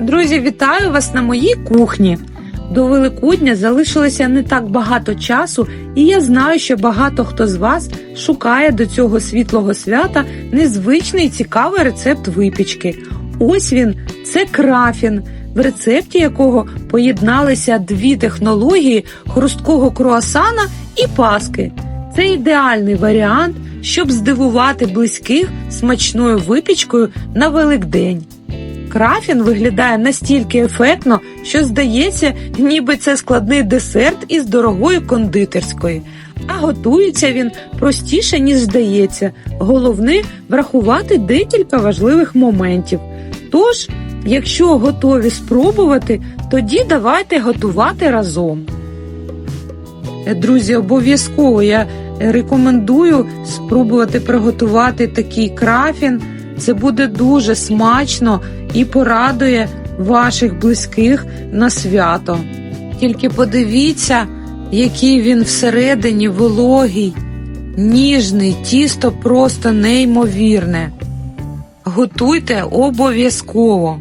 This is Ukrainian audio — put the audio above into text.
Друзі, вітаю вас на моїй кухні. До Великодня залишилося не так багато часу, і я знаю, що багато хто з вас шукає до цього світлого свята незвичний цікавий рецепт випічки. Ось він це крафін, в рецепті якого поєдналися дві технології хрусткого круасана і паски. Це ідеальний варіант, щоб здивувати близьких смачною випічкою на Великдень. Крафін виглядає настільки ефектно, що здається, ніби це складний десерт із дорогої кондитерської. А готується він простіше, ніж здається. Головне врахувати декілька важливих моментів. Тож, якщо готові спробувати, тоді давайте готувати разом. Друзі, обов'язково я рекомендую спробувати приготувати такий крафін. Це буде дуже смачно і порадує ваших близьких на свято. Тільки подивіться, який він всередині вологий, ніжний, тісто просто неймовірне. Готуйте обов'язково.